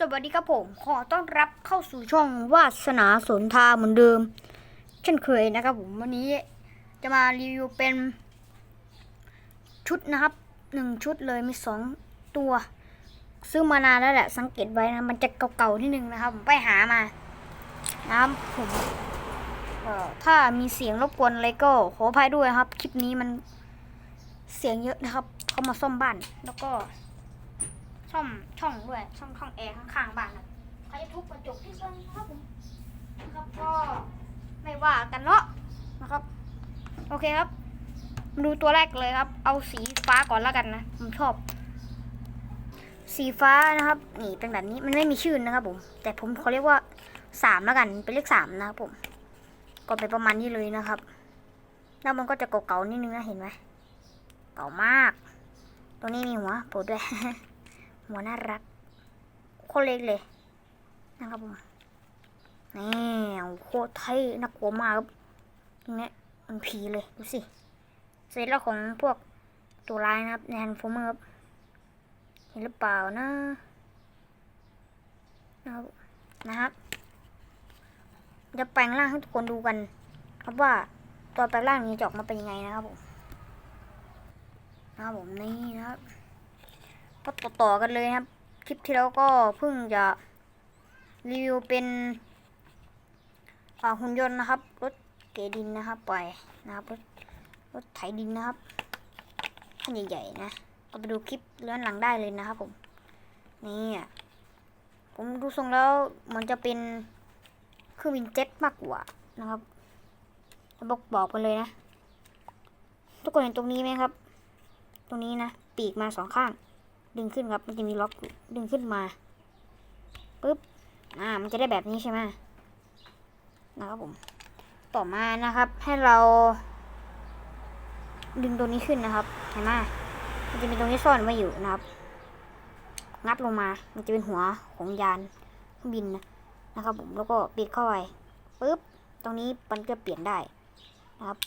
สวัสดีครับผม ขอต้อนรับเข้าสู่ช่องวาสนาสนทาเหมือนเดิม เช่นเคยนะครับผมวันนี้จะมารีวิวเป็นชุดนะครับหนึ่งชุดเลยมีสองตัว ซื้อมานานแล้วแหละสังเกตไว้นะมันจะเก่าๆนิดนึงนะครับ ผมไปหามานะครับผมถ้ามีเสียงรบกวนอะไรก็ขออภัยด้วยครับ คลิปนี้มันเสียงเยอะนะครับ เขามาซ่อมบ้านแล้วก็ ช่องช่องด้วยช่องช่องแอร์ข้างๆบ้านนะเขาจะทุบกระจกที่ซ่องครับผมนะครับก็ไม่ว่ากันเนาะนะครับ โอเคครับมาดูตัวแรกเลยครับ เอาสีฟ้าก่อนแล้วกันนะผมชอบ สีฟ้านะครับ นี่เป็นแบบนี้มันไม่มีชื่อนะครับ ผม แต่ผมเขาเรียกว่าสามแล้วกันเป็นเลขสามนะครับผมก็เป็นประมาณนี้เลยนะครับ แล้วมันก็จะเก่าๆนิดนึงนะเห็นไหมเก่ามากตัวนี้มีหัวโผล่ด้วย หัวน่ารักโคตรเล็กเลยนะครับผมนี่โคตรเท่น่ากลัวมากครับตรงนี้มันผีเลยดูสิเสร็จแล้วของพวกตัวร้ายนะครับในฮันโฟเมอร์ครับเห็นหรือเปล่านะนะครับนะครับจะแปลงร่างให้ทุกคนดูกันครับว่าตัวแปลงร่างนี้จะออกมาเป็นยังไงนะครับผมนะครับผมนี่นะครับ ก็ต่อต่อกันเลยครับ คลิปที่แล้วก็เพิ่งจะรีวิวเป็นอาหุ่นยนต์นะครับ รถเกดินนะครับปล่อยนะครับรถรถไถดินนะครับคันใหญ่ๆนะก็ไปดูคลิปย้อนหลังได้เลยนะครับผมนี่ผมดูทรงแล้วเหมือนจะเป็นเครื่องบินเจ็ตมากกว่านะครับบอกบอกไปเลยนะ ทุกคนเห็นตรงนี้ไหมครับ ตรงนี้นะ ปีกมาสองข้าง ดึงขึ้นครับ มันจะมีล็อกดึงขึ้นมาปึ๊บอ่ามันจะได้แบบนี้ใช่ไหมนะครับผม ต่อมานะครับ ให้เราดึงตัวนี้ขึ้นนะครับเห็นไหมมันจะมีตรงนี้ซ่อนไว้อยู่นะครับ งัดลงมา มันจะเป็นหัวของยานเครื่องบินนะนะครับผมแล้วก็ปิดเข้าไปปึ๊บตรงนี้มันก็เปลี่ยนได้นะครับ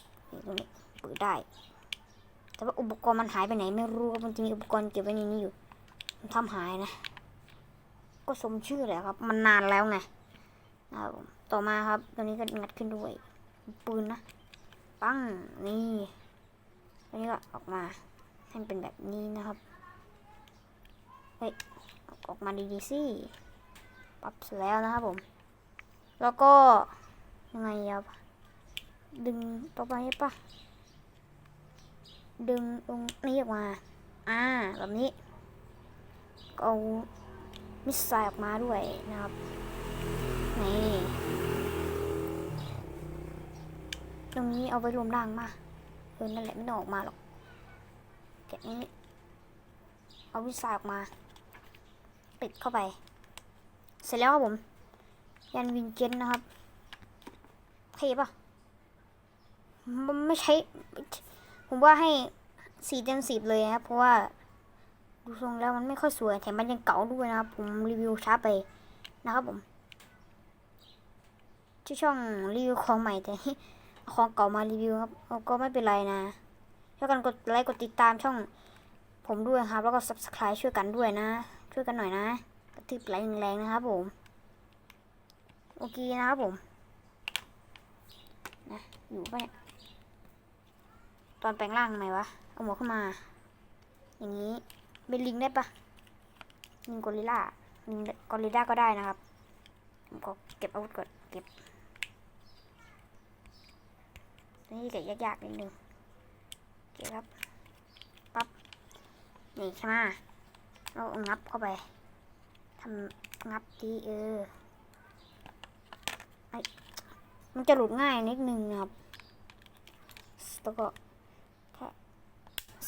ตรงนี้เปิดได้ แต่ว่าอุปกรณ์มันหายไปไหนไม่รู้มันจะมีอุปกรณ์เก็บไว้ในนี้อยู่ มันทำหายนะ ก็สมชื่อแหละครับ มันนานแล้วไงนะครับต่อมาครับตัวนี้ก็งัดขึ้นด้วย ปืนนะปั้งนี่ตัวนี้ก็ออกมาให้มันเป็นแบบนี้นะครับเฮ้ยออกมาดีๆสิปรับเสร็จแล้วนะครับผม แล้วก็ยังไงครับดึงต่อไปปะดึงตรงนี้ออกมา อ่า แบบนี้ เอามิสไซล์ออกมาด้วยนะครับนี่ตรงนี้เอาไว้รวมร่างมาเออนั่นแหละไม่ต้องออกมาหรอกแกะนี้เอามิสไซล์ออกมา ปิดเข้าไป เสร็จแล้วครับผม ยันวินเจนนะครับเทปะมันไม่ใช่ผมว่าให้สี่เต็มสิบเลยนะครับ เพราะว่า ดูทรงแล้วมันไม่ค่อยสวยแถมมันยังเก่าด้วยนะครับ ผมรีวิวช้าไปนะครับผมที่ช่องรีวิวของใหม่แต่ของเก่ามารีวิวครับก็ไม่เป็นไรนะช่วยกันกดไลค์กดติดตามช่องผมด้วยครับ แล้วก็ subscribe ช่วยกันด้วยนะ ช่วยกันหน่อยนะกระทืบไลค์แรงๆนะครับผมโอเคนะครับผมนะอยู่ปะเนี่ยตอนแปลงร่างทำไมวะเอาหัวขึ้นมา อย่างนี้ เป็นลิงได้ปะลิงกอริลลาลิงกอริลลาก็ได้นะครับผมก็เก็บอาวุธก่อนเก็บนี่เก็บยากๆนิดนึงเก็บครับปั๊บนี่ใช่ไหมเรางับเข้าไปทำงับดีเออไอมันจะหลุดง่ายนิดนึงนะครับแล้วก็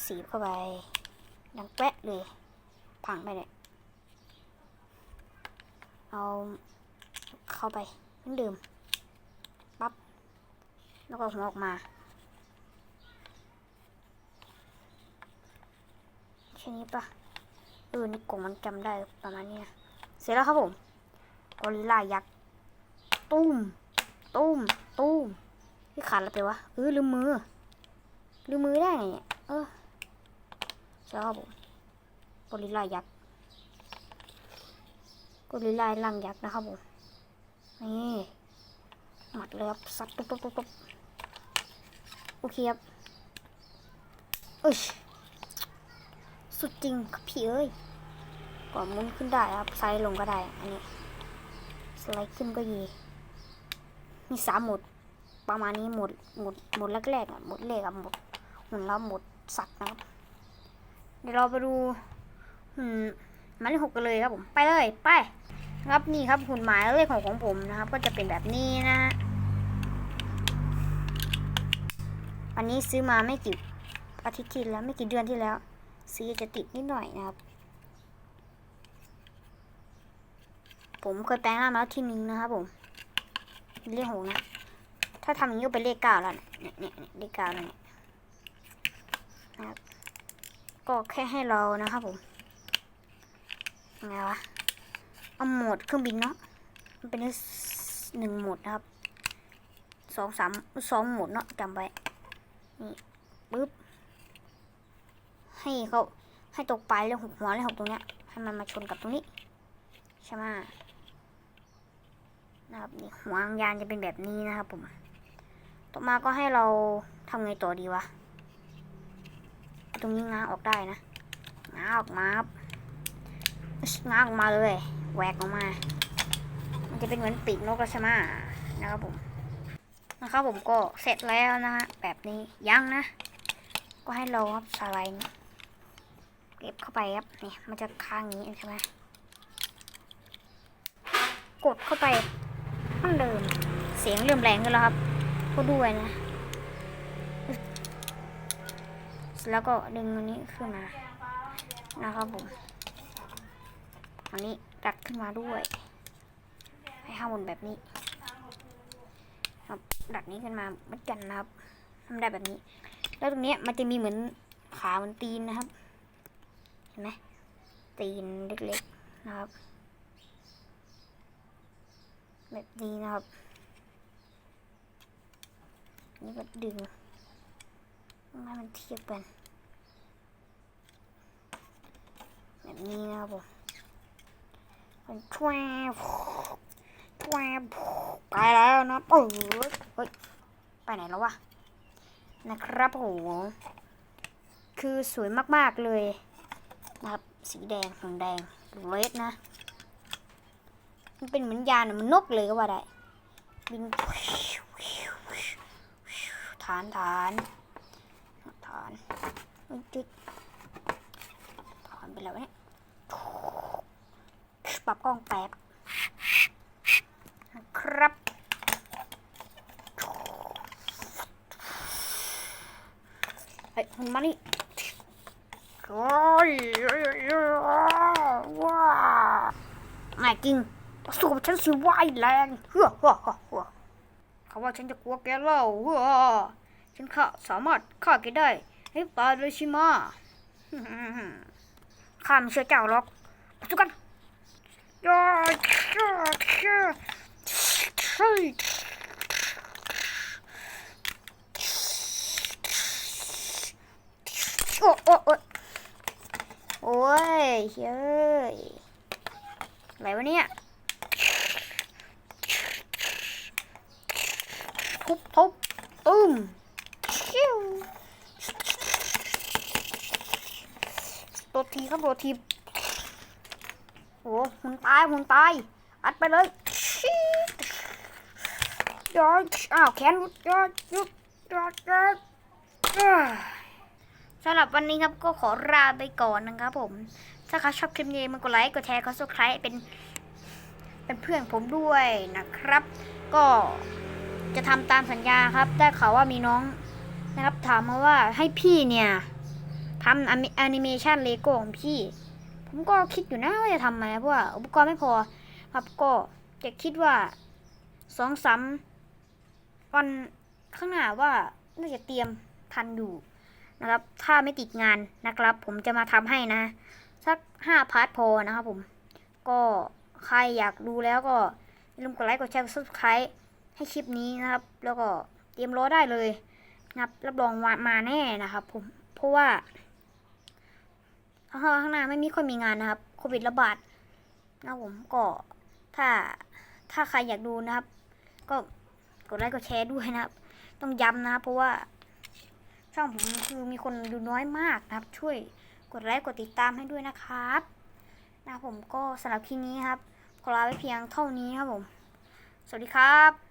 สีบเข้าไป ดังแปะเลย พังไปเลย เอาเข้าไปเหมือนเดิมปั๊บ แล้วก็หัวออกมาแค่นี้ปะเออนี่กล่องมันจำได้ประมาณนี้นะ เสร็จแล้วครับผมกอริลลายักษ์ตุ้ม ตุ้ม ตุ้มที่ขาดอะไรไปวะเออลืมมือลืมมือได้ไงเนี่ยเออ ช่ครับผมกอริลลายักษ์กลิลายลังยักษ์นะครับผมนี่หมัดเลยครับสัดปุ๊บปุ๊บปุ๊บปุ๊บโอเคครับเอ้ยสุดจริงครับพี่เอ้ยก่อนมุนขึ้นได้ครับไซด์ลงก็ได้อันนี้สไลด์ขึ้นก็ดีมีสามหมดประมาณนี้หมดหมดหมดแรกๆอะหมดเลขอะหมดหมดแล้วหมดสัตว์นะครับ เดี๋ยวเราไปดูหุ่นหมายเลขหกกันเลยครับผม ไปเลย ไป ครับนี่ครับหุ่นหมายเลขหกของผมนะครับ ก็จะเป็นแบบนี้นะ อันนี้ซื้อมาไม่กี่อาทิตย์ที่แล้วไม่กี่เดือนที่แล้วสีจะติดนิดหน่อยนะครับ ผมเคยแปลงร่างมาแล้วทีนึงนะครับผมเลขหกนะ ถ้าทำอย่างนี้ก็เป็นเลขเก้าแล้วเนี่ยเนี่ยเนี่ยเลขเก้าแล้วเนี่ยนะครับ ก็แค่ให้เรานะครับผมไงวะเอาโหมดเครื่องบินเนาะมันเป็นหนึ่งโหมดนะครับสองสามสองโหมดเนาะจำไว้นี่ปึ๊บให้เขาให้ตกปลายเลยหกหัวเลยหกตรงเนี้ยให้มันมาชนกับตรงนี้ใช่ไหมนะครับนี่หัวยานจะเป็นแบบนี้นะครับผม ต่อมาก็ให้เราทำไงต่อดีวะ ตรงนี้ง้างออกได้นะง้างออกมาครับง้างออกมาเลยแหวกออกมา มันจะเป็นเหมือนปีกนกแล้วใช่ไหมนะครับผมนะครับผมก็เสร็จแล้วนะฮะแบบนี้ยังนะ ก็ให้เราครับสไลด์เก็บเข้าไปครับนี่มันจะค้างอย่างนี้ใช่ไหมกดเข้าไปมันเดิมเสียงเริ่มแรงขึ้นแล้วครับก็ด้วยนะ แล้วก็ดึงอันนี้ขึ้นมา นะครับผม อันนี้ดัดขึ้นมาด้วย ให้ข้างบนแบบนี้ ครับดัดนี้ขึ้นมาเหมือนกันนะครับทำได้แบบนี้ แล้วตรงนี้มันจะมีเหมือนขาเหมือนตีนนะครับ เห็นไหมตีนเล็กๆนะครับ แบบนี้นะครับ นี่ก็ดึง ให้มันเทียบกันแบบนี้นะครับผมมันแช่แช่ไปแล้วนะเออเฮ้ยไปไหนแล้ววะนะครับผมคือสวยมากๆเลยนะครับสีแดงหางแดงเรดนะ มันเป็นเหมือนยานมันนกเลยก็ว่าได้บินฐานฐาน ฐานจุดฐานไปแล้วเนี่ยปรับกล้องแป๊บครับเฮ้ยมันมานี่โอ้ยว้าไม่จริงสู้กับฉันสิว่ายแรงเฮ้อเฮ้อเฮ้อเฮ้เขาว่าฉันจะกลัวแกเล่าเฮ้อ ฉันข้าสามารถฆ่าแกได้ ให้ตายเลยช่ไหมะข้าไม่เชื่อเจ้าหรอกไปสู้กันย่าเชื่อเชื่อเฮ้โอ้โอ้โอ้โอ้ยเฮ้ยอะไรวะเนี่ยทุบทุบตึ้มชิวโดดที ครับโดดทีโอ้หุ่นตายหุ่นตาย อัดไปเลยยอดอ้าวแขนวุดยอดยุดยอดยอดสำหรับวันนี้ครับก็ขอลาไปก่อนนะครับผม ถ้าใครชอบคลิปนี้มันกดไลค์กดแชร์กด subscribe เป็น เป็นเพื่อนผมด้วยนะครับ ก็จะทำตามสัญญาครับ ได้ข่าวว่ามีน้องนะครับ ถามมาว่าให้พี่เนี่ย ทำแอนิเมชันเลโก้ของพี่ ผมก็คิดอยู่นะว่าจะทำไหมเพราะว่าอุปกรณ์ไม่พอ ครับก็จะคิดว่าสองสามวันข้างหน้าว่าน่าจะเตรียมทันอยู่นะครับ ถ้าไม่ติดงานนะครับ ผมจะมาทำให้นะ สักห้าพาร์ทพอนะครับผม ก็ใครอยากดูแล้วก็อย่าลืมกดไลค์กดแชร์กด subscribe ให้คลิปนี้นะครับ แล้วก็เตรียมรอได้เลยนะครับรับรองว่ามาแน่นะครับผมเพราะว่า ข้างข้างหน้าไม่มีค่อยมีงานนะครับโควิดระบาดนะผมก็ถ้าถ้าใครอยากดูนะครับ ก็กดไลค์กดแชร์ด้วยนะครับ ต้องย้ำนะครับเพราะว่าช่องผมคือมีคนดูน้อยมากนะครับ ช่วยกดไลค์กดติดตามให้ด้วยนะครับนะผมก็สำหรับคลิปนี้ครับขอลาไว้เพียงเท่านี้ครับผม สวัสดีครับ